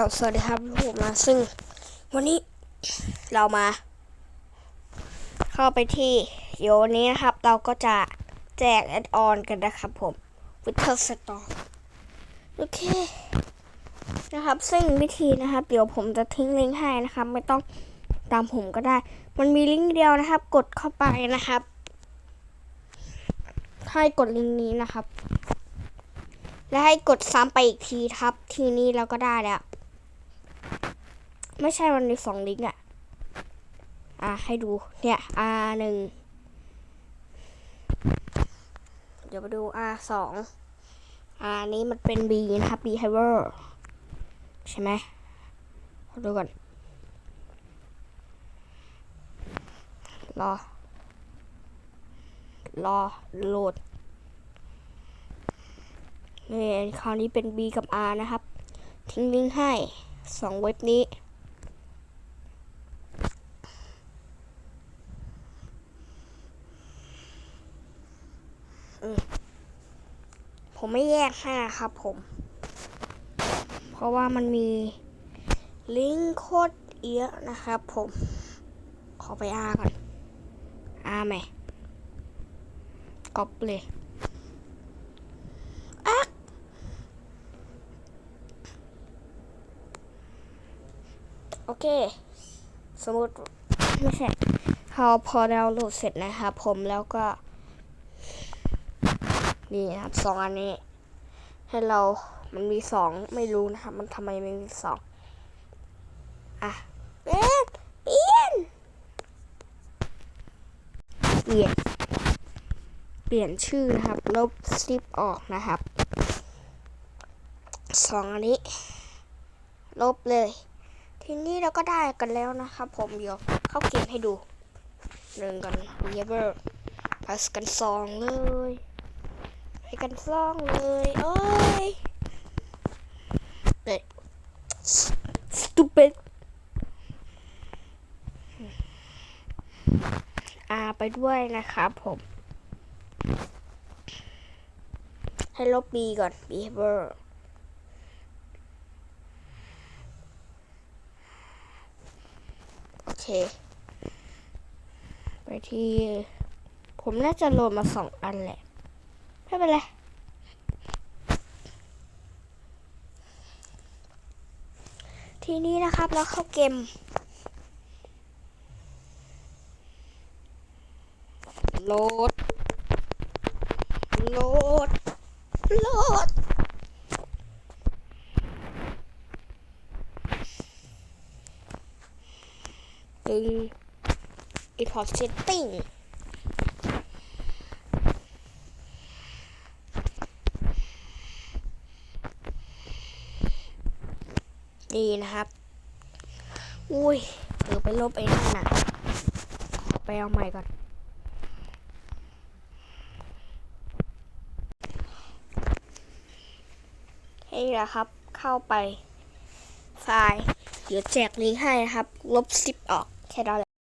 ก็สวัสดีครับผมนะซึ่ง วันนี้เรามา เข้าไปที่เดี๋ยววันนี้นะครับ เราก็จะแจกแอดออนกันนะครับผมวิเทอร์สตอร์โอเค นะครับ ซึ่งวิธีนะครับ เดี๋ยวผมจะทิ้งลิงก์ให้นะครับ ไม่ต้องตามผมก็ได้ มันมีลิงก์เดียวนะครับ กดเข้าไปนะครับให้กดลิงก์นี้นะครับ แล้วให้กดซ้ำไปอีกทีครับ ทีนี้เราก็ได้แล้ว ไม่ใช่มันมีสองลิงก์อะ อะให้ดู เนี่ย R หนึ่งเดี๋ยวมาดู R สอง R นี้มันเป็น B นะครับ behavior ใช่ไหมดูก่อน รอ รอ โหลดนี่คราวนี้เป็น B กับ R นะครับ ทิ้งลิงก์ให้สองเว็บนี้ ผมไม่แยกให้นะครับผม เพราะว่ามันมีลิงก์โคตรเยอะนะครับผม ขอไปอาก่อนอาไหมก๊อปเลยอักโอเค สมมติไม่ใช่พอพอดาวน์โหลดเสร็จนะครับผมแล้วก็ นี่นะครับสองอันนี้ ให้เรามันมีสองไม่รู้นะครับ มันทำไมไม่มีสองอะเปลี่ยนเปลี่ยนเปลี่ยนเปลี่ยนชื่อนะครับ ลบสลิปออกนะครับสองอันนี้ ลบเลย ทีนี้เราก็ได้กันแล้วนะครับ ผมเดี๋ยวเข้าเกมให้ดูหนึ่งกันเยเบอร์พัสกันสองเลย กันสองเลยโอ้ยเด็ก stupid อาไปด้วยนะครับผม ให้ลบ B ก่อน behavior โอเค ไปที่ ผมน่าจะโหลดมาสองอันแหละ ไม่เป็นไรทีนี้นะครับเราเข้าเกม โหลด โหลด โหลด ตึง import setting นี่นะครับ อุ้ยเออไปลบไอ้นั่นนะไปเอาใหม่ก่อน นี่นะครับ เข้าไป ไฟล์ เดี๋ยวแจกลิงก์ให้นะครับ ลบสิบออก แค่นั้นแหละ